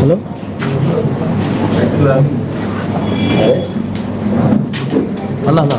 Hello అలా అలా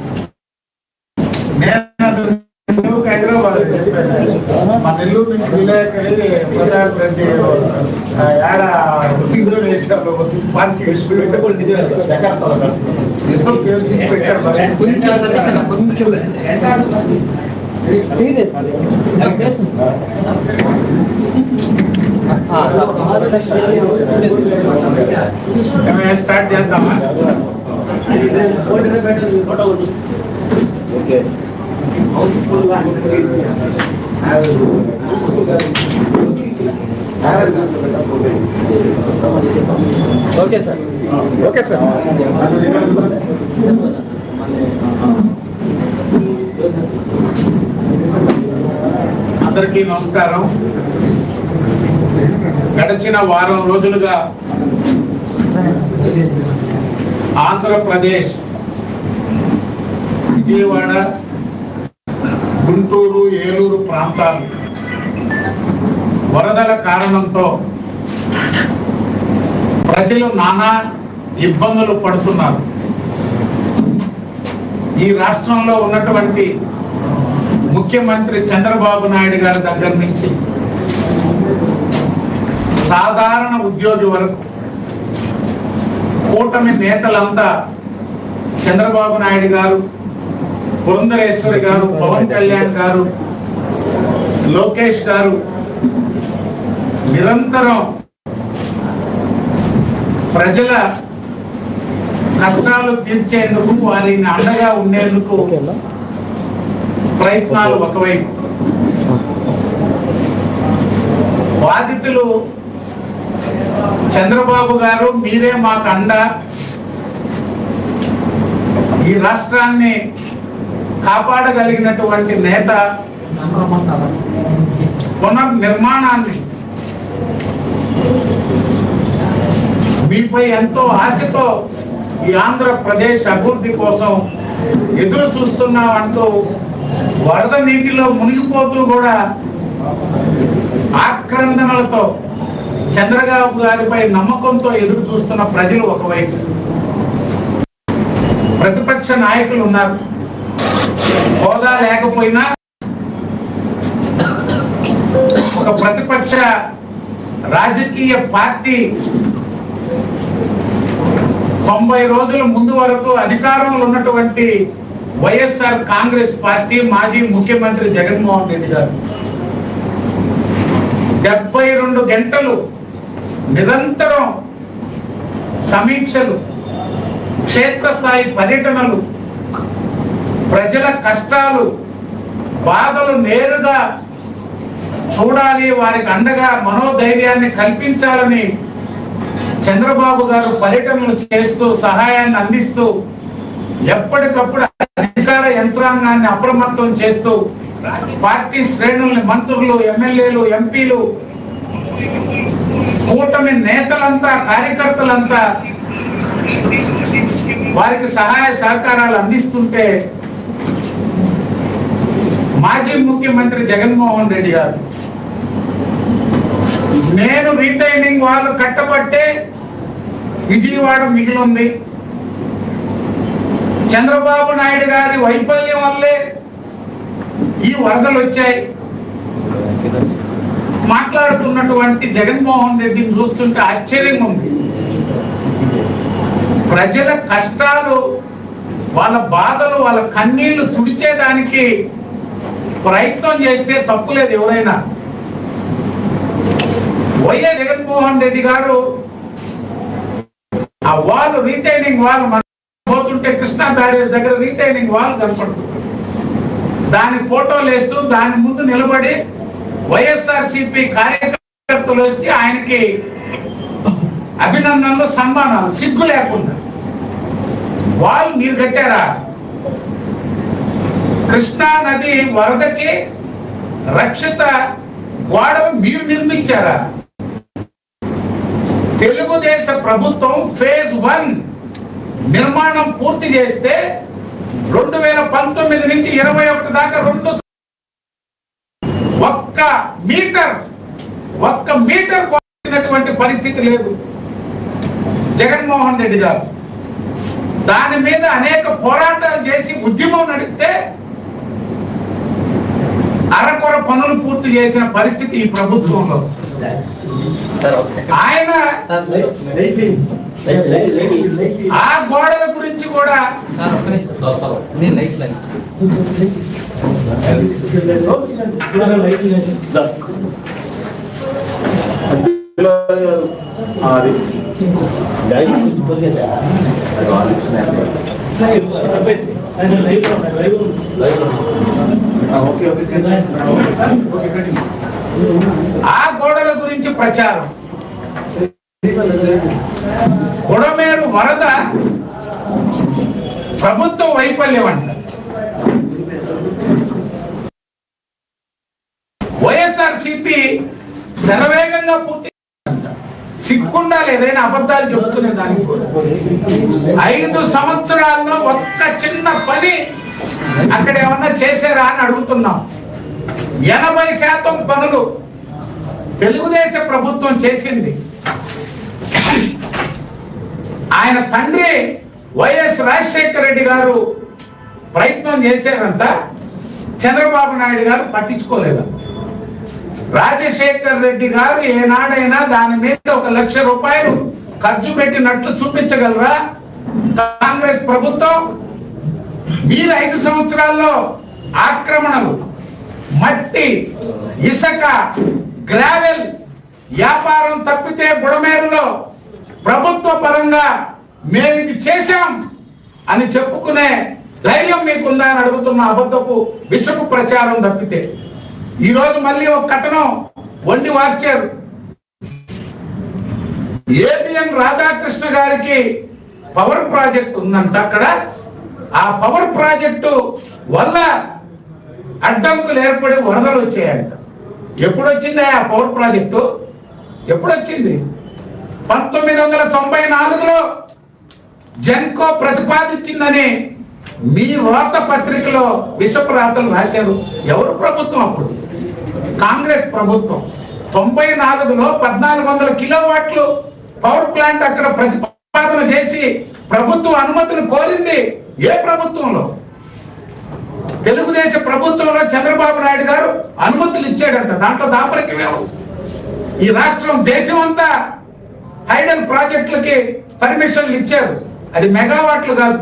నెల్లూరు నుంచి విలేకరి ప్రతాప్ రెడ్డి ఆ, ఆడ వేసినప్పుడు పార్టీ పెట్టారు స్టార్ట్ చేద్దామా? Okay. Okay sir. Okay sir. అందరికీ నమస్కారం. గడిచిన వారం రోజులుగా ఆంధ్రప్రదేశ్ విజయవాడ గుంటూరు ఏలూరు ప్రాంతాలు వరదల కారణంతో ప్రజలు నానా ఇబ్బందులు పడుతున్నారు. ఈ రాష్ట్రంలో ఉన్నటువంటి ముఖ్యమంత్రి చంద్రబాబు నాయుడు గారి దగ్గర నుంచి సాధారణ ఉద్యోగి వరకు కూటమి నేతలంతా చంద్రబాబు నాయుడు గారు పురంధరేశ్వరి గారు పవన్ కళ్యాణ్ గారు లోకేష్ గారు నిరంతరం ప్రజల కష్టాలు తీర్చేందుకు వారిని అండగా ఉండేందుకు ప్రయత్నాలు ఒకవైపు. బాధితులు చంద్రబాబు గారు మీరే మాకు అండ ఈ రాష్ట్రాన్ని కాపాడగలిగినటువంటి నేత పునర్నిర్మాణాన్ని మీపై ఎంతో ఆశతో ఈ ఆంధ్రప్రదేశ్ అభివృద్ధి కోసం ఎదురు చూస్తున్నాం అంటూ వరద నీటిలో మునిగిపోతూ కూడా ఆక్రందనలతో చంద్రబాబు గారిపై నమ్మకంతో ఎదురు చూస్తున్న ప్రజలు ఒకవైపు. ప్రతిపక్ష నాయకులు ఉన్నారు. హోదా లేకపోయినా ఒక ప్రతిపక్ష రాజకీయ పార్టీ తొంభై రోజుల ముందు వరకు అధికారంలో ఉన్నటువంటి వైఎస్ఆర్ కాంగ్రెస్ పార్టీ మాజీ ముఖ్యమంత్రి జగన్మోహన్ రెడ్డి గారు. డెబ్బై రెండు గంటలు నిరంతరం సమీక్షలు క్షేత్రస్థాయి పర్యటనలు ప్రజల కష్టాలు బాధలు నేరుగా చూడాలి వారికి అండగా మనోధైర్యాన్ని కల్పించాలని చంద్రబాబు గారు పర్యటనలు చేస్తూ సహాయాన్ని అందిస్తూ ఎప్పటికప్పుడు అధికార యంత్రాంగాన్ని అప్రమత్తం చేస్తూ పార్టీ శ్రేణుల్ని మంత్రులు ఎమ్మెల్యేలు ఎంపీలు కూటమి నేతలంతా కార్యకర్తలంతా వారికి సహాయ సహకారాలు అందిస్తుంటే మాజీ ముఖ్యమంత్రి జగన్మోహన్ రెడ్డి గారు. నేను రీటైనింగ్ వాళ్ళు కట్టబట్టే విజయవాడ మిగిలింది. చంద్రబాబు నాయుడు గారి వైఫల్యం వల్లే ఈ వరదలు వచ్చాయి. మాట్లాడుతున్నటువంటి జగన్మోహన్ రెడ్డిని చూస్తుంటే ఆశ్చర్యంగా ఉంది. ప్రజల కష్టాలు వాళ్ళ బాధలు వాళ్ళ కన్నీళ్ళు తుడిచేదానికి ప్రయత్నం చేస్తే తప్పులేదు ఎవరైనా. వైఎస్ జగన్మోహన్ రెడ్డి గారు ఆ వాల్ రీటైనింగ్ వాల్ మనం పోతుంటే కృష్ణా బ్యారేజ్ దగ్గర రీటైనింగ్ వాల్ కనపడుతుంది. దాని ఫోటోలు వేస్తూ దాని ముందు నిలబడి వైఎస్ఆర్ సిపి కార్యకర్తలు వచ్చి ఆయనకి అభినందనలు సన్మానాలు సిగ్గు లేకుండా. వాళ్ళు మీరు కట్టారా? కృష్ణా నది వరదకి రక్షిత గోడ మీరు నిర్మించారా? తెలుగుదేశ ప్రభుత్వం ఫేజ్ వన్ నిర్మాణం పూర్తి చేస్తే రెండు వేల పంతొమ్మిది నుంచి ఇరవై ఒకటి దాకా రెండు ఒక్క మీటర్ ఒక్క మీటర్ కోసినటువంటి పరిస్థితి లేదు. జగన్మోహన్ రెడ్డి గారు దాని మీద అనేక పోరాటాలు చేసి ఉద్యమం నడిపితే అరకొర పనులు పూర్తి చేసిన పరిస్థితి ఈ ప్రభుత్వంలో. ఆయన ఆ గోడల గురించి కూడా ఆ గోడల గురించి ప్రచారం. బుడమేరు వరద ప్రభుత్వ వైఫల్యం అంట. వైఎస్ఆర్ సిపి శరవేగంగా పూర్తి సిక్కుండా ఏదైనా అబద్ధాలు చెబుతున్న దానికి ఐదు సంవత్సరాల్లో ఒక్క చిన్న పని అక్కడ ఏమన్నా చేశారా అని అడుగుతున్నాం. ఎనభై శాతం పనులు తెలుగుదేశ ప్రభుత్వం చేసింది. ఆయన తండ్రి వైఎస్ రాజశేఖర రెడ్డి గారు ప్రయత్నం చేశారంట. చంద్రబాబు నాయుడు గారు పట్టించుకోలేదు. రాజశేఖర్ రెడ్డి గారు ఏనాడైనా దాని మీద ఒక లక్ష రూపాయలు ఖర్చు పెట్టినట్లు చూపించగలరా? కాంగ్రెస్ ప్రభుత్వం మీరు ఐదు సంవత్సరాల్లో ఆక్రమణలు మట్టి ఇసుక గ్రావెల్ వ్యాపారం తప్పితే బుడమేరులో ప్రభుత్వ పరంగా మేము ఇది చేశాం అని చెప్పుకునే ధైర్యం మీకుందా అని అడుగుతున్న అబద్ధపు విషపు ప్రచారం తప్పితే. ఈరోజు మళ్ళీ ఒక కథనం వండి మార్చారు ఏబిఎన్ రాధాకృష్ణ గారికి పవర్ ప్రాజెక్ట్ ఉందంట అక్కడ. ఆ పవర్ ప్రాజెక్టు వల్ల అడ్డంకులు ఏర్పడి వరదలు వచ్చాయంట. ఎప్పుడు వచ్చింది ఆ పవర్ ప్రాజెక్టు? ఎప్పుడు వచ్చింది పంతొమ్మిది వందల తొంభై నాలుగులో జెన్కో ప్రతిపాదించిందని మీ వార్త పత్రికలో విషపు రాతలు రాశారు. ఎవరు ప్రభుత్వం అప్పుడు? కాంగ్రెస్ ప్రభుత్వం. తొంభై నాలుగులో పద్నాలుగు వందల కిలోవాట్లు పవర్ ప్లాంట్ అక్కడ ప్రతిపాదన చేసి ప్రభుత్వం అనుమతులు కోరింది. ఏ ప్రభుత్వంలో? తెలుగుదేశం ప్రభుత్వంలో చంద్రబాబు నాయుడు గారు అనుమతులు ఇచ్చాడంట. దాంట్లో దాపరికమే ఈ రాష్ట్రం దేశం అంతా హైడల్ ప్రాజెక్టులకి పర్మిషన్లు ఇచ్చారు. అది మెగావాట్లు కాదు.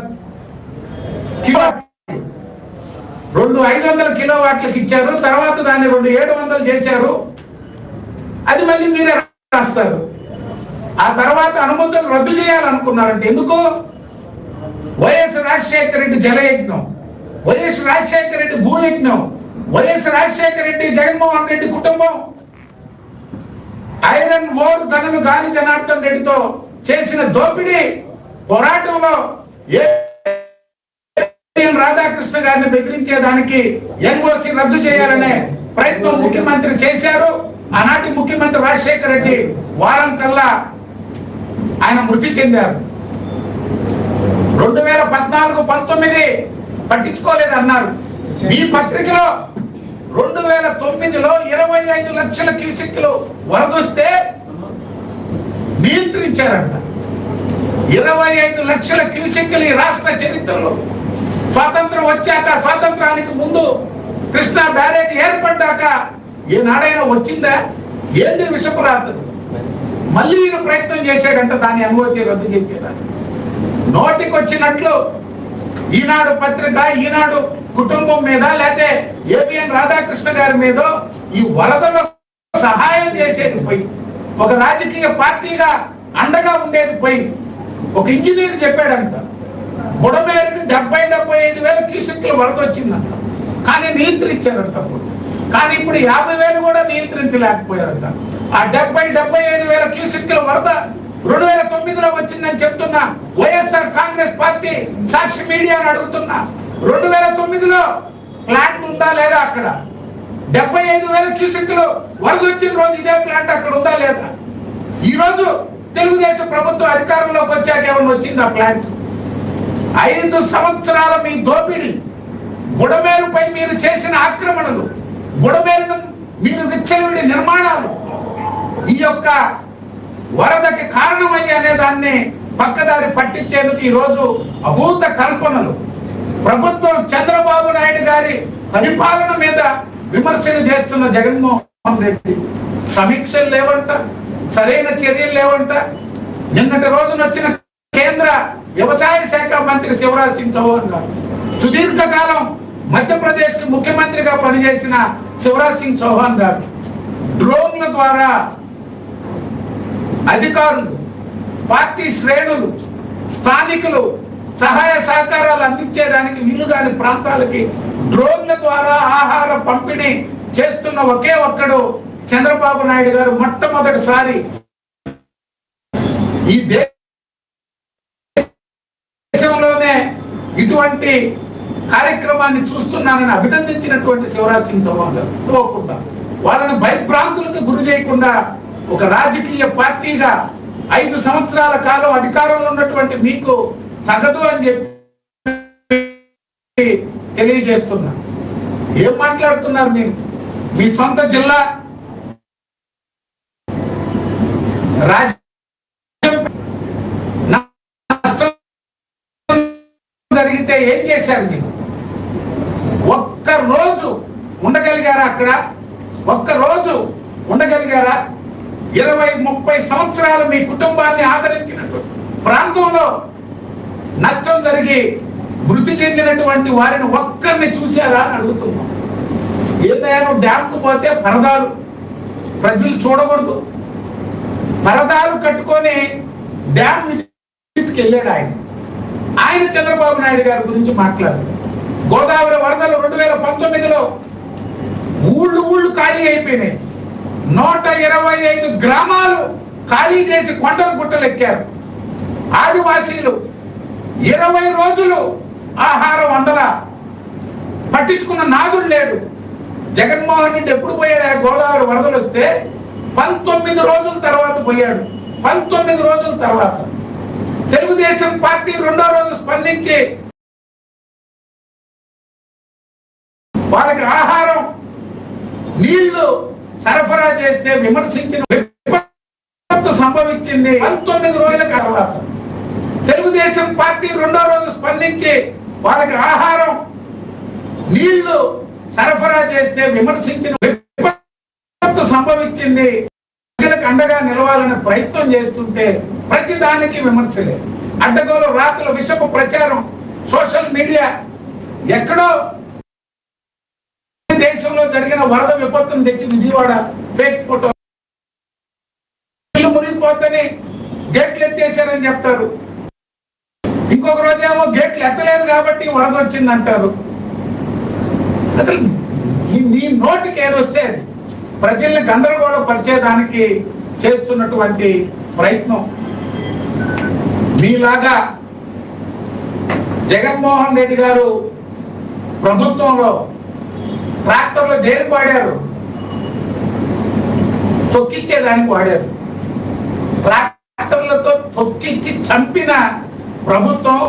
రెండు ఐదు వందల కిలో వాట్లకు ఇచ్చారు. తర్వాత దాన్ని రెండు ఏడు వందలు చేశారు. అది మళ్ళీ మీరే రాస్తారు. ఆ తర్వాత అనుమతులు రద్దు చేయాలనుకున్నారంటే ఎందుకో? వైఎస్ రాజశేఖర రెడ్డి జలయజ్ఞం వైఎస్ రాజశేఖర రెడ్డి భూయజ్ఞం వైఎస్ రాజశేఖర రెడ్డి జగన్మోహన్ రెడ్డి కుటుంబం. ఐరన్ ఓర్ ధనను గాలి జనార్దన్ రెడ్డితో చేసిన దోపిడీ పోరాటంలో ఏ రాధాకృష్ణ గారిని బెదిరించేదానికి ఎన్ఓసి రద్దు చేయాలనే ప్రయత్నం ముఖ్యమంత్రి చేశారు. ఆనాటి ముఖ్యమంత్రి రాజశేఖర రెడ్డి వారం కల్లా ఆయన మృతి చెందారు. రెండు వేల పద్నాలుగు పంతొమ్మిది పట్టించుకోలేదు అన్నారు మీ పత్రికలో రెండు వేల తొమ్మిదిలో ఇరవై ఐదు లక్షల క్యూసెక్లు వరదొస్తే నియంత్రించారంట. ఇరవై ఐదు లక్షల క్యూసెక్లు ఈ రాష్ట్ర చరిత్రలో. స్వాతంత్రం వచ్చాక స్వాతంత్రానికి ముందు కృష్ణా బ్యారేజ్ ఏర్పడ్డాక ఏనాడైనా వచ్చిందా? ఏంది విషపురాతలు మళ్ళీ ఈయన ప్రయత్నం చేశాడంట దాన్ని అనుభవించి రద్దు చేసేదాన్ని. నోటికి వచ్చినట్లు ఈనాడు పత్రిక ఈనాడు కుటుంబం మీద లేకపోతే ఏబిఎన్ రాధాకృష్ణ గారి మీద ఈ వరదలో సహాయం చేసేది పోయి ఒక రాజకీయ పార్టీగా అండగా ఉండేది పోయి ఒక ఇంజనీర్ చెప్పాడంట బుడమేరుకి డెబ్బై డెబ్బై ఐదు వేల క్యూసెక్లు వరద వచ్చిందంట. కానీ నియంత్రించారంట అప్పుడు. కానీ ఇప్పుడు యాభై వేలు కూడా నియంత్రించలేకపోయారంట. ఆ డెబ్బై డెబ్బై ఐదు వేల క్యూసెక్ల వరద రెండు వేల తొమ్మిదిలో వచ్చిందని చెప్తున్నా. వైఎస్ఆర్ కాంగ్రెస్ పార్టీ సాక్షి మీడియాను అడుగుతున్నా. రెండు వేల తొమ్మిదిలో ప్లాంట్ ఉందా లేదా అక్కడ? డెబ్బై ఐదు వేల క్యూసెక్లు వరద వచ్చిన రోజు ఇదే ప్లాంట్ అక్కడ ఉందా లేదా? ఈ రోజు తెలుగుదేశం ప్రభుత్వం అధికారంలోకి వచ్చాక ఏమన్నా వచ్చింది ఆ ప్లాంట్? ఐదు సంవత్సరాల మీ దోపిడీ బుడమేరుపై మీరు చేసిన ఆక్రమణలు బుడమేరును మీరు విచ్చలవిడి నిర్మాణాలు ఈ యొక్క వరదకి కారణమయ్యి అనే దాన్ని పక్కదారి పట్టించేందుకు ఈ రోజు అభూత కల్పనలు. ప్రభుత్వం చంద్రబాబు నాయుడు గారి పరిపాలన మీద విమర్శలు చేస్తున్న జగన్మోహన్ రెడ్డి. సమీక్షలు లేవంట సరైన చర్యలు లేవంట. నిన్నటి రోజున వచ్చిన కేంద్ర వ్యవసాయ శాఖ మంత్రి శివరాజ్ సింగ్ చౌహాన్ గారు సుదీర్ఘకాలం మధ్యప్రదేశ్కి ముఖ్యమంత్రిగా పనిచేసిన శివరాజ్ సింగ్ చౌహాన్ గారు డ్రోన్ల ద్వారా అధికారులు పార్టీ శ్రేణులు స్థానికులు సహాయ సహకారాలు అందించేదానికి వీలుగాని ప్రాంతాలకి డ్రోన్ల ద్వారా ఆహార పంపిణీ చేస్తున్న ఒకే ఒక్కడు చంద్రబాబు నాయుడు గారు మొట్టమొదటిసారి. ఈ దేశంలోనే ఇటువంటి కార్యక్రమాన్ని చూస్తున్నానని అభినందించినటువంటి శివరాజ్ సింగ్ చౌహాన్ గారు. వాళ్ళని భయభ్రాంతులకు గురి చేయకుండా ఒక రాజకీయ పార్టీగా ఐదు సంవత్సరాల కాలం అధికారంలో ఉన్నటువంటి మీకు తగదు అని చెప్పి తెలియజేస్తున్నా. ఏం మాట్లాడుతున్నారు మీరు? మీ సొంత జిల్లా రాజ్యం జరిగితే ఏం చేశారు మీరు? ఒక్క రోజు ఉండగలిగారా అక్కడ? ఒక్క రోజు ఉండగలిగారా? ఇరవై ముప్పై సంవత్సరాలు మీ కుటుంబాన్ని ఆదరించినట్టు. ప్రాంతంలో నష్టం జరిగి మృతి చెందినటువంటి వారిని ఒక్కరిని చూశారా అని అడుగుతున్నాం. ఏదైనా డ్యామ్కు పోతే పరదాలు ప్రజలు చూడకూడదు. పరదాలు కట్టుకొని డ్యామ్ విజిట్కి వెళ్ళాడు ఆయన. ఆయన చంద్రబాబు నాయుడు గారి గురించి మాట్లాడు గోదావరి వరదలు రెండు వేల పంతొమ్మిదిలో ఊళ్ళు ఊళ్ళు ఖాళీ అయిపోయినాయి. నూట ఇరవై ఐదు గ్రామాలు ఖాళీ చేసి కొండలు గుట్టలెక్కారు ఆదివాసీలు ఇరవై రోజులు ఆహారం అందల పట్టించుకున్న నాదుడు లేడు. జగన్మోహన్ రెడ్డి ఎప్పుడు పోయాడు? ఆ గోదావరి వరదలు వస్తే పంతొమ్మిది రోజుల తర్వాత పోయాడు. పంతొమ్మిది రోజుల తర్వాత. తెలుగుదేశం పార్టీ రెండో రోజు స్పందించి వాళ్ళకి ఆహారం నీళ్ళు సరఫరా చేస్తే విమర్శించిన విపత్తు సంభవించింది. పంతొమ్మిది రోజుల తర్వాత తెలుగుదేశం పార్టీ రెండో రోజు స్పందించి వాళ్ళకి ఆహారం నీళ్ళు సరఫరా చేస్తే విమర్శించిన విపత్తు సంభవించింది. ప్రజలకు అండగా నిలవాలని ప్రయత్నం చేస్తుంటే ప్రతి దానికి విమర్శలే అడ్డగోలు రాత్రుల విషపు ప్రచారం సోషల్ మీడియా ఎక్కడో దేశంలో జరిగిన వరద విపత్తును తెచ్చి విజయవాడ ఫేక్ ఫోటో మునిగిపోతేనే గేట్లు ఎత్తేసారని చెప్తారు. ఇంకొక రోజేమో గేట్లు ఎత్తలేదు కాబట్టి వరద వచ్చింది అంటారు అసలు నీ నోటికి ఏదొస్తే ప్రజల్ని గందరగోళం పరిచేదానికి చేస్తున్నటువంటి ప్రయత్నం. మీలాగా జగన్మోహన్ రెడ్డి గారు ప్రభుత్వంలో ట్రాక్టర్లు దేనికి వాడారు? తొక్కిచ్చేదానికి వాడారు. ట్రాక్టర్లతో తొక్కిచ్చి చంపిన ప్రభుత్వం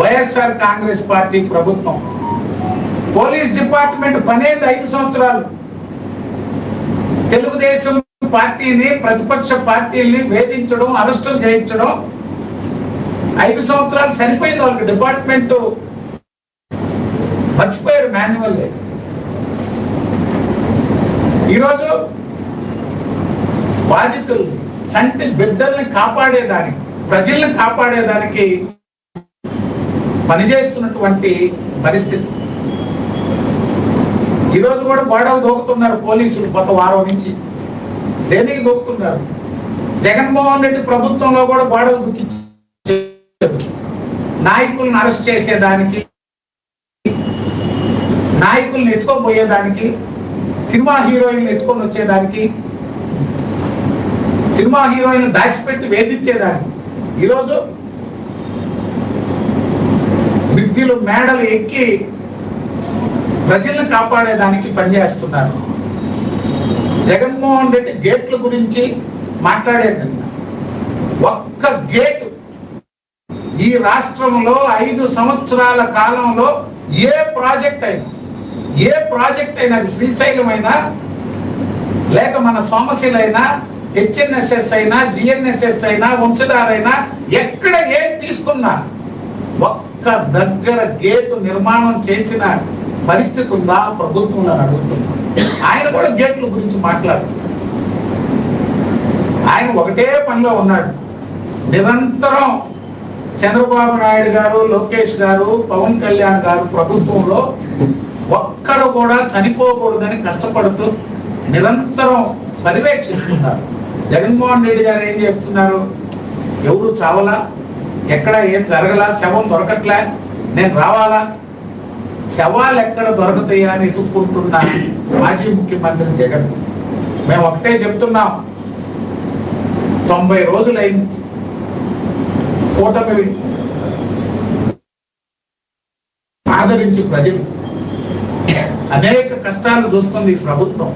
వైఎస్ఆర్ కాంగ్రెస్ పార్టీ ప్రభుత్వం. పోలీస్ డిపార్ట్మెంట్ పనేది ఐదు సంవత్సరాలు. తెలుగుదేశం పార్టీని ప్రతిపక్ష పార్టీల్ని వేధించడం అరెస్టులు చేయించడం. ఐదు సంవత్సరాలు సరిపోయింది వాళ్ళకి డిపార్ట్మెంట్. మర్చిపోయారు మాన్యువల్ ఈరోజు బాధితులు చంటి బిడ్డల్ని కాపాడేదానికి ప్రజల్ని కాపాడేదానికి పనిచేస్తున్నటువంటి పరిస్థితి. ఈరోజు కూడా గొడవ దూకుతున్నారు పోలీసులు గత వారం నుంచి. దేనికి దూకుతున్నారు? జగన్మోహన్ రెడ్డి ప్రభుత్వంలో కూడా గొడవ దూకించారు. నాయకులను అరెస్ట్ చేసేదానికి నాయకుల్ని ఎత్తుకోపోయేదానికి సినిమా హీరోయిన్లు ఎత్తుకొని వచ్చేదానికి సినిమా హీరోయిన్ దాచిపెట్టి వేధించేదానికి. ఈరోజు విద్యలు మేడలు ఎక్కి ప్రజలను కాపాడేదానికి పనిచేస్తున్నారు. జగన్మోహన్ రెడ్డి గేట్ల గురించి మాట్లాడేది ఒక్క గేటు ఈ రాష్ట్రంలో ఐదు సంవత్సరాల కాలంలో ఏ ప్రాజెక్ట్ అయినా ఏ ప్రాజెక్ట్ అయినా శ్రీశైలం అయినా లేక మన సోమశీల అయినా హెచ్ఎన్ఎస్ఎస్ అయినా జిఎన్ఎస్ఎస్ అయినా వంశధార అయినా ఎక్కడ ఏం తీసుకున్నా ఒక్క దగ్గర గేటు నిర్మాణం చేసిన పరిస్థితి ఉందా ప్రభుత్వంలో అడుగుతున్నా. ఆయన కూడా గేట్ల గురించి మాట్లాడు. ఆయన ఒకటే పనిలో ఉన్నాడు. నిరంతరం చంద్రబాబు నాయుడు గారు లోకేష్ గారు పవన్ కళ్యాణ్ గారు ప్రభుత్వంలో ఒక్కడు కూడా చనిపోకూడదని కష్టపడుతూ నిరంతరం పర్యవేక్షిస్తున్నారు. జగన్మోహన్ రెడ్డి గారు ఏం చేస్తున్నారు? ఎవరు చావలా? ఎక్కడ ఏం జరగలా? శవం దొరకట్లే? నేను రావాలా? శవాలు ఎక్కడ దొరకతాయా అని ఎదుర్కొంటున్నా మాజీ ముఖ్యమంత్రి జగన్. మేము ఒకటే చెప్తున్నాం. తొంభై రోజులైంది. కూటమి ఆదరించి ప్రజలు అనేక కష్టాలు చూస్తుంది ప్రభుత్వం.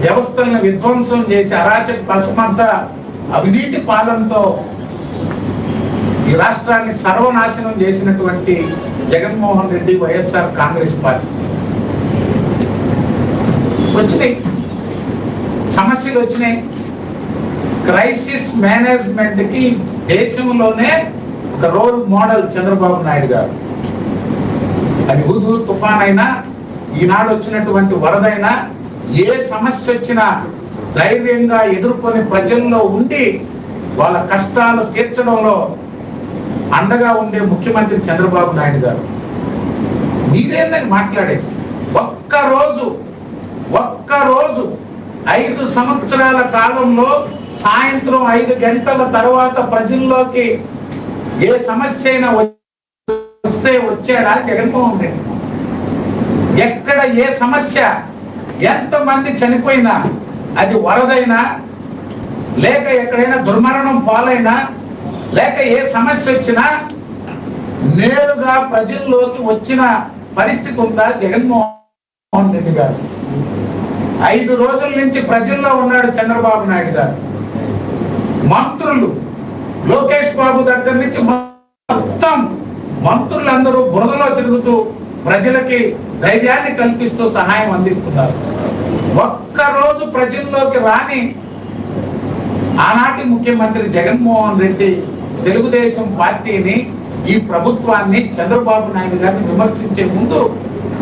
వ్యవస్థలను విధ్వంసం చేసి అరాచక పశుమద్ద అవినీతి పాలనతో ఈ రాష్ట్రాన్ని సర్వనాశనం చేసినటువంటి Jaganmohan Reddy YSR Congress party. వచ్చినాయి. సమస్యలు వచ్చినాయి. క్రైసిస్ మేనేజ్మెంట్కి దేశంలోనే ఒక రోల్ మోడల్ చంద్రబాబు నాయుడు గారు. అది హుదూ తుఫాన్ అయినా ఈనాడు వచ్చినటువంటి వరదైనా ఏ సమస్య వచ్చినా ధైర్యంగా ఎదుర్కొని ప్రజల్లో ఉండి వాళ్ళ కష్టాలు తీర్చడంలో అండగా ఉండే ముఖ్యమంత్రి చంద్రబాబు నాయుడు గారు. మీరేందని మాట్లాడేది? ఒక్క రోజు ఒక్క రోజు ఐదు సంవత్సరాల కాలంలో సాయంత్రం ఐదు గంటల తర్వాత ప్రజల్లోకి ఏ సమస్య అయినా వస్తే వచ్చాడా జగన్మోహన్ రెడ్డి. ఎక్కడ ఏ సమస్య ఎంతమంది చనిపోయినా అది వరదైనా లేక ఎక్కడైనా దుర్మరణం పాలైనా లేక ఏ సమస్య వచ్చినా నేరుగా ప్రజల్లోకి వచ్చిన పరిస్థితి ఉందా జగన్మోహన్ రెడ్డి గారు? ఐదు రోజుల నుంచి ప్రజల్లో ఉన్నాడు చంద్రబాబు నాయుడు గారు. మంత్రులు లోకేష్ బాబు దగ్గర నుంచి మొత్తం మంత్రులందరూ బురదలో తిరుగుతూ ప్రజలకి ధైర్యాన్ని కల్పిస్తూ సహాయం అందిస్తున్నారు. ఒక్కరోజు ప్రజల్లోకి రాని ఆనాటి ముఖ్యమంత్రి జగన్మోహన్ రెడ్డి తెలుగుదేశం పార్టీని ఈ ప్రభుత్వాన్ని చంద్రబాబు నాయుడు గారిని విమర్శించే ముందు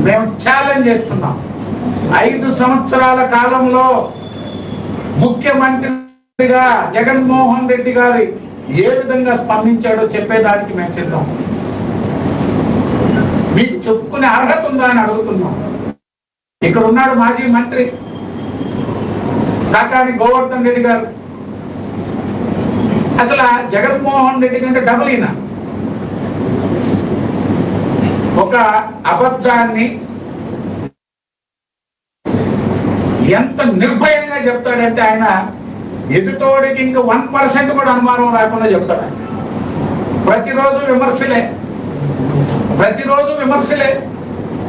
మేము ఛాలెంజ్ చేస్తున్నాం. ఐదు సంవత్సరాల కాలంలో ముఖ్యమంత్రిగా జగన్మోహన్ రెడ్డి గారి ఏ విధంగా స్పందించాడో చెప్పేదానికి మేము సిద్ధం. మీకు చెప్పుకునే అర్హత ఉందా అని అడుగుతున్నాం. ఇక్కడ ఉన్నాడు మాజీ మంత్రి కాకాని గోవర్ధన్ రెడ్డి గారు. అసలు జగన్మోహన్ రెడ్డి కంటే డబుల్ ఈయన. ఒక అబద్ధాన్ని ఎంత నిర్భయంగా చెప్తాడంటే ఆయన ఎదుటోడికి ఇంకా వన్ పర్సెంట్ కూడా అనుమానం రాకుండా చెప్తాడు. ప్రతిరోజు విమర్శలే. ప్రతిరోజు విమర్శలే.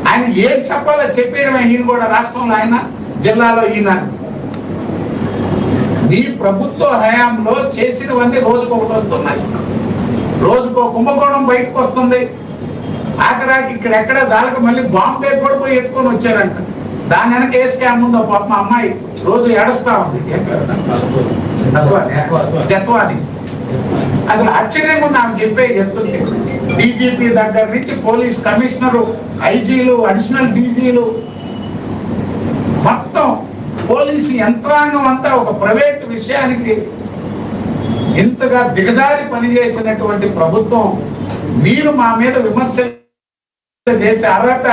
ఆయన ఏం చెప్పాలో చెప్పేయడమే ఈయన కూడా రాష్ట్రంలో ఆయన జిల్లాలో ఈయన. నీ ప్రభుత్వ హయాంలో చేసినవన్నీ రోజుకొకటి వస్తున్నాయి. రోజుకో కుంభకోణం బయటకు వస్తుంది ఆఖరాకి ఇక్కడ ఎక్కడ జాలక మళ్ళీ బాంబే కూడా పోయి ఎత్తుకొని వచ్చారంట. దాని వెనక ఏ స్కామ్ ఉందో పాప మా అమ్మాయి రోజు ఏడుస్తా ఉంది. ఏం అసలు ఆశ్చర్యంగా ఉంది ఆమె చెప్పే చెప్తుంటే. డీజీపీ దగ్గర నుంచి పోలీస్ కమిషనరు ఐజీలు అడిషనల్ డీజీలు మొత్తం పోలీసు యంత్రాంగం అంతా ఒక ప్రైవేట్ విషయానికి ఇంతగా దిగజారి పనిచేసినటువంటి ప్రభుత్వం మీరు మా మీద విమర్శలు చేసే అర్హత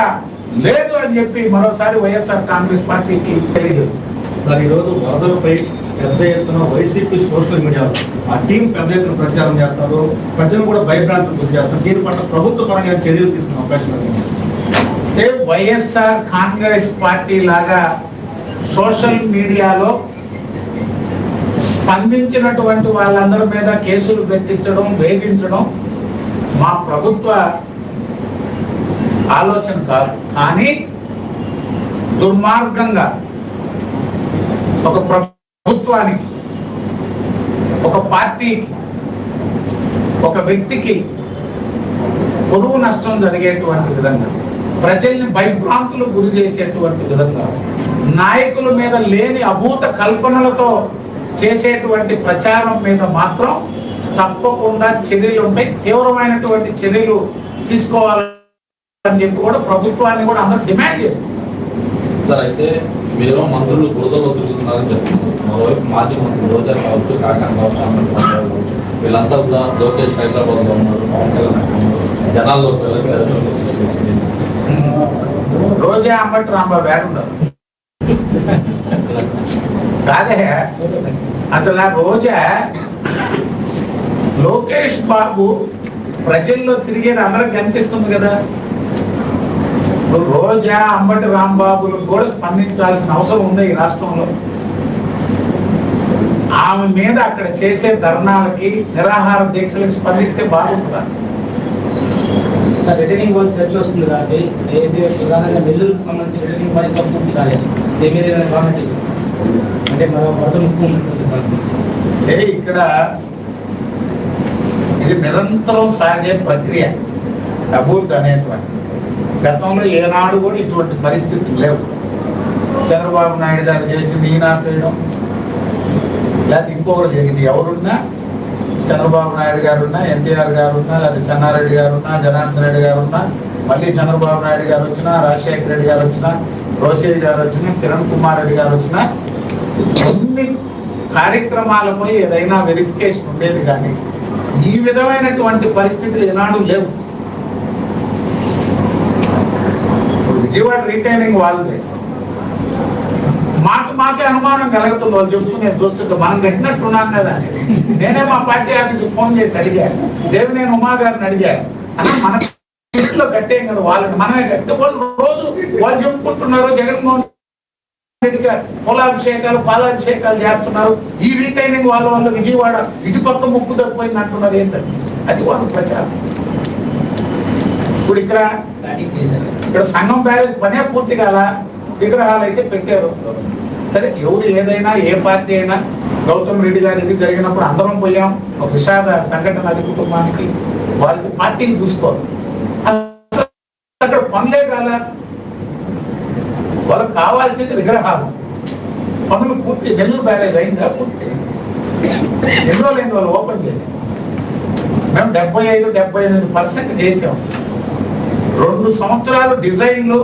లేదు అని చెప్పి మరోసారి వైఎస్ఆర్ కాంగ్రెస్ పార్టీకి తెలియజేస్తుంది. సార్ ఈరోజు వరదలపై పెద్ద ఎత్తున వైసీపీ సోషల్ మీడియాలో ఆ టీం పెద్ద ఎత్తున ప్రచారం చేస్తారు ప్రజలు కూడా భయభ్రాంతులు గురి చేస్తారు దీని పట్ల ప్రభుత్వ పరంగా చర్యలు తీసుకునే అవకాశం అంటే వైఎస్ఆర్ కాంగ్రెస్ పార్టీ లాగా సోషల్ మీడియాలో స్పందించినటువంటి వాళ్ళందరి మీద కేసులు పెట్టించడం వేధించడం మా ప్రభుత్వ ఆలోచన కాదు. కానీ దుర్మార్గంగా ఒక ప్రభుత్వానికి ఒక పార్టీకి ఒక వ్యక్తికి పొరుగు నష్టం జరిగేటువంటి విధంగా ప్రజల్ని భయభ్రాంతులు గురి చేసేటువంటి విధంగా నాయకుల మీద లేని అభూత కల్పనలతో చేసేటువంటి ప్రచారం మీద మాత్రం తప్పకుండా చర్యలు ఉంటాయి. తీవ్రమైనటువంటి చర్యలు తీసుకోవాలని చెప్పి కూడా ప్రభుత్వాన్ని కూడా అందరూ డిమాండ్ చేస్తుంది సార్ అయితే మీరు మంత్రులు బురదలో తిరుగుతున్నారని చెప్తున్నారు. మరోవైపు మాజీ మంత్రులు రోజా కావచ్చు కాకాని కావచ్చు ఆమె కావచ్చు. వీళ్ళంతా కూడా లోకేష్ హైదరాబాద్లో ఉన్నారు. పవన్ కళ్యాణ్ జనాల్లో రోజే అంబటి రాంబాబు ఏడుండరు కాదే అసలు ఆ రోజా లోకేష్ బాబు ప్రజల్లో తిరిగేది అందరికి కనిపిస్తుంది కదా. రోజా అంబటి రాంబాబులు కూడా స్పందించాల్సిన అవసరం ఉంది ఈ రాష్ట్రంలో. ఆమె మీద అక్కడ చేసే ధర్నాలకి నిరాహార దీక్షలకు స్పందిస్తే బాగుంటుందా? రిటర్నింగ్ వాళ్ళు చర్చ వస్తుంది కాబట్టి ఏది ప్రధానంగా నెల్లూరుకు సంబంధించి రిటర్నింగ్ వారి పూర్తి కాలేదు. అంటే అంటే ఇక్కడ ఇది నిరంతరం సాగే ప్రక్రియ. అభివృద్ధి అనేటువంటి గతంలో ఏనాడు కూడా ఇటువంటి పరిస్థితులు లేవు. చంద్రబాబు నాయుడు గారు చేసింది ఈయన ఆపేయడం లేకపోతే ఇంకొకరు జరిగింది. ఎవరున్నా చంద్రబాబు నాయుడు గారు ఉన్నా ఎన్టీఆర్ గారు ఉన్నా లేకపోతే చెన్నారెడ్డి గారు ఉన్నా జనార్దన్ రెడ్డి గారు ఉన్నా మళ్ళీ చంద్రబాబు నాయుడు గారు వచ్చినా రాజశేఖర రెడ్డి గారు వచ్చినా రోసేజ్ గారు వచ్చినా కిరణ్ కుమార్ రెడ్డి గారు వచ్చినా అన్ని కార్యక్రమాలపై ఏదైనా వెరిఫికేషన్ ఉండేది కానీ ఈ విధమైనటువంటి పరిస్థితులు ఏనాడు లేవు ఇప్పుడు విజయవాడ రీటైనింగ్ వాళ్ళదే. మాకు మాకే అనుమానం కలుగుతుంది వాళ్ళు చెప్తూ నేను చూస్తుంటే మనం కట్టినట్టున్నాను కదా. నేనే మా పార్టీ ఆఫీస్కి ఫోన్ చేసి అడిగాను దేవినేని ఉమా గారిని అడిగాను అన్న మన ఇంట్లో కట్టేం కదా వాళ్ళని మనమే కట్టితే వాళ్ళు రోజు వాళ్ళు చెప్పుకుంటున్నారు జగన్మోహన్ రెడ్డి గారు కులాభిషేకాలు పాలాభిషేకాలు చేస్తున్నారు. ఈ రీటైనింగ్ వాళ్ళ వల్ల విజయవాడ ఇటు పక్క ముక్కు తప్పిపోయింది అంటున్నారు ఏంటంటే అది వాళ్ళ ప్రచారం. ఇప్పుడు ఇక్కడ ఇక్కడ సంఘం బ్యారేజ్ పనే పూర్తి కాల విగ్రహాలు అయితే పెట్టారు. సరే ఎవరు ఏదైనా ఏ పార్టీ అయినా గౌతమ్ రెడ్డి గారి ఇది జరిగినప్పుడు అందరం పోయాం. ఒక విషాద సంఘటన అది కుటుంబానికి వాళ్ళకి పార్టీని చూసుకోరు. అక్కడ పనులే కాల. వాళ్ళకి కావాల్సింది విగ్రహాలు. పనులు పూర్తి నెల్లూరు బ్యారేజ్ అయిందా? పూర్తి. ఎన్నో లేని వాళ్ళు ఓపెన్ చేసి మేము డెబ్బై ఐదు డెబ్బై ఎనిమిది పర్సెంట్ చేసాం రెండు సంవత్సరాలు డిజైన్లు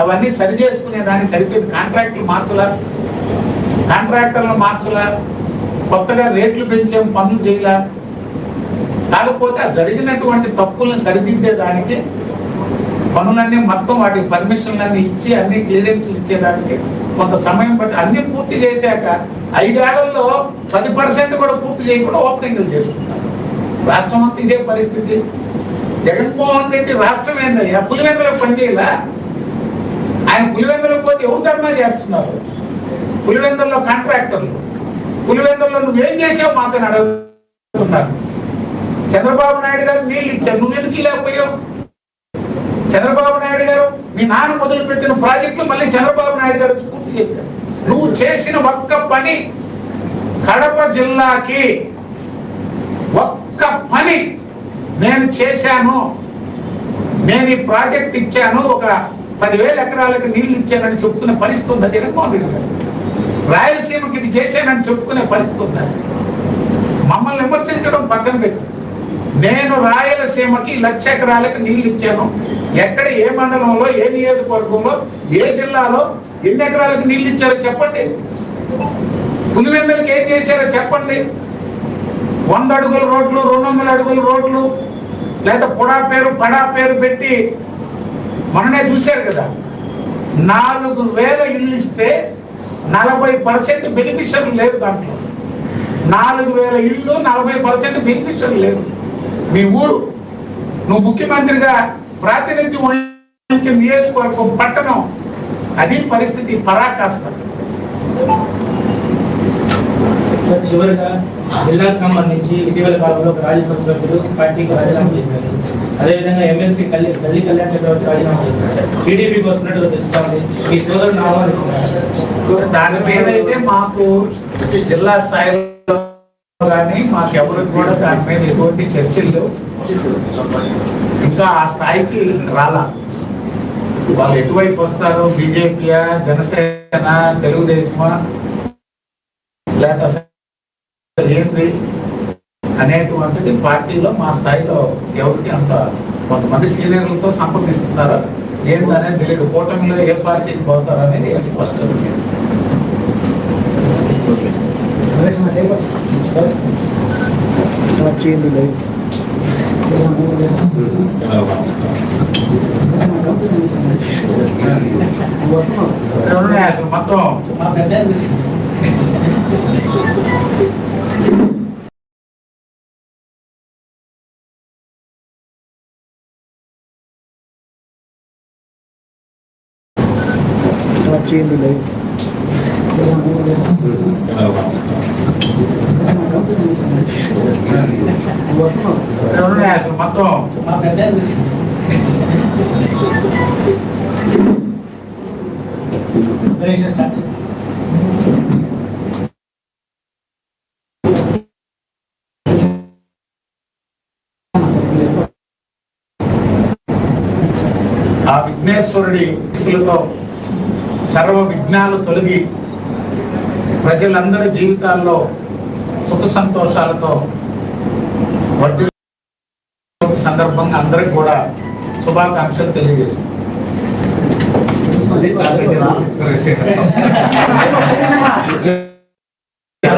అవన్నీ సరి చేసుకునే దానికి సరిపోయింది కాంట్రాక్టులు మార్చలా? కాంట్రాక్టర్లు మార్చలా? కొత్తగా రేట్లు పెంచే పనులు చేయలా? కాకపోతే ఆ జరిగినటువంటి తప్పులను సరిదిద్దేదానికి పనులన్నీ మొత్తం వాటికి పర్మిషన్లన్నీ ఇచ్చి అన్ని క్లియరెన్స్లు ఇచ్చేదానికి కొంత సమయం బట్టి అన్ని పూర్తి చేశాక ఐదేళ్ళలో పది పర్సెంట్ కూడా పూర్తి చేయకుండా ఓపెనింగ్లు చేసుకుంటారు. రాష్ట్రం అంతా ఇదే పరిస్థితి. జగన్మోహన్ రెడ్డి రాష్ట్రం ఏందయ్యా? పులివెందులకు పనిచేయలా? ఆయన పులివెందులకు పోతే ఎవరు చేస్తున్నారు? పులివెందుల్లో కాంట్రాక్టర్లు. పులివెందుల్లో నువ్వేం చేసావు మాకు అడుగుతున్నారు. చంద్రబాబు నాయుడు గారు నీళ్ళు ఇచ్చారు. నువ్వు ఎందుకు లేకపోయావు చంద్రబాబు నాయుడు గారు మీ నాన్న మొదలుపెట్టిన ప్రాజెక్టులు మళ్ళీ చంద్రబాబు నాయుడు గారు పూర్తి చేశారు. నువ్వు చేసిన ఒక్క పని కడప జిల్లాకి ఒక్క పని నేను చేశాను. నేను ఈ ప్రాజెక్ట్ ఇచ్చాను. ఒక పదివేల ఎకరాలకు నీళ్ళు ఇచ్చానని చెప్పుకునే పరిస్థితి ఉందా. జగన్మోహన్ రెడ్డి గారు. రాయలసీమకి ఇది చేశానని చెప్పుకునే పరిస్థితి ఉందా. మమ్మల్ని విమర్శించడం పక్కన పెట్టు. నేను రాయలసీమకి లక్ష ఎకరాలకు నీళ్ళు ఇచ్చాను. ఎక్కడ ఏ మండలంలో ఏ నియోజకవర్గంలో ఏ జిల్లాలో ఎన్ని ఎకరాలకు నీళ్ళు ఇచ్చారో చెప్పండి. పులివెందులకి ఏం చేశారో చెప్పండి. వంద అడుగుల రోడ్లు రెండు వందల అడుగుల రోడ్లు లేదా పొడా పేరు పడా పేరు పెట్టి మొన్ననే చూశారు కదా. నాలుగు వేల ఇల్లు ఇస్తే నలభై పర్సెంట్ బెనిఫిషియర్ లేదు దాంట్లో. నాలుగు వేల ఇల్లు నలభై పర్సెంట్ బెనిఫిషియర్ లేదు మీ ఊరు నువ్వు ముఖ్యమంత్రిగా ప్రాతినిధ్యం వహించిన నియోజకవర్గం పట్టణం అది పరిస్థితి పరాకాష్ట. చివరిగా జిల్లాకు సంబంధించి ఇటీవల కాలంలో ఒక రాజ్యసభ సభ్యులు పార్టీకి రాజీనామా చేశారు. అదేవిధంగా ఎమ్మెల్సీ కళ్యాణ్ గల్లీ కళ్యాణ్ చక్రవర్తి రాజీనామా చేశారు. టీడీపీకి వస్తున్నట్టుగా తెలుస్తోంది. మీ సోదరుని ఆహ్వానిస్తున్నారు. దాని మీద అయితే మాకు జిల్లా స్థాయిలో కానీ మాకు కూడా దాని మీద ఎటువంటి చర్చలు లేవు ఇంకా ఆ స్థాయికి రాలా. వాళ్ళు ఎటువైపు వస్తారు? బీజేపీయా? జనసేన? తెలుగుదేశమా? లేక ఏంది అనేటువంటిది పార్టీలో మా స్థాయిలో ఎవరికి అంత కొంతమంది సీనియర్లతో సంప్రదిస్తున్నారు? ఏంది అనేది తెలియదు. కూటమిలో ఏ పార్టీకి పోతారు అనేది స్పష్టం మొత్తం? చేయండి లైవ్ ఆ విఘ్నేశ్వరుడి శిలతో సర్వ విఘ్నాలు తొలగి ప్రజలందరి జీవితాల్లో సుఖ సంతోషాలతో వడ్డీ సందర్భంగా అందరికి కూడా శుభాకాంక్షలు తెలియజేస్తున్నాం.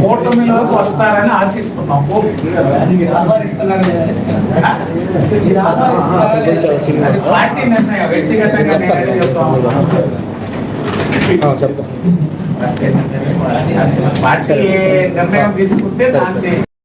కూటమిలోకి వస్తారని ఆశిస్తున్నాం. అది పార్టీ నిర్ణయం వ్యక్తిగతంగా నేనేం చెప్తాను. చెప్తాం పార్టీ నిర్ణయం తీసుకుంటే దాన్ని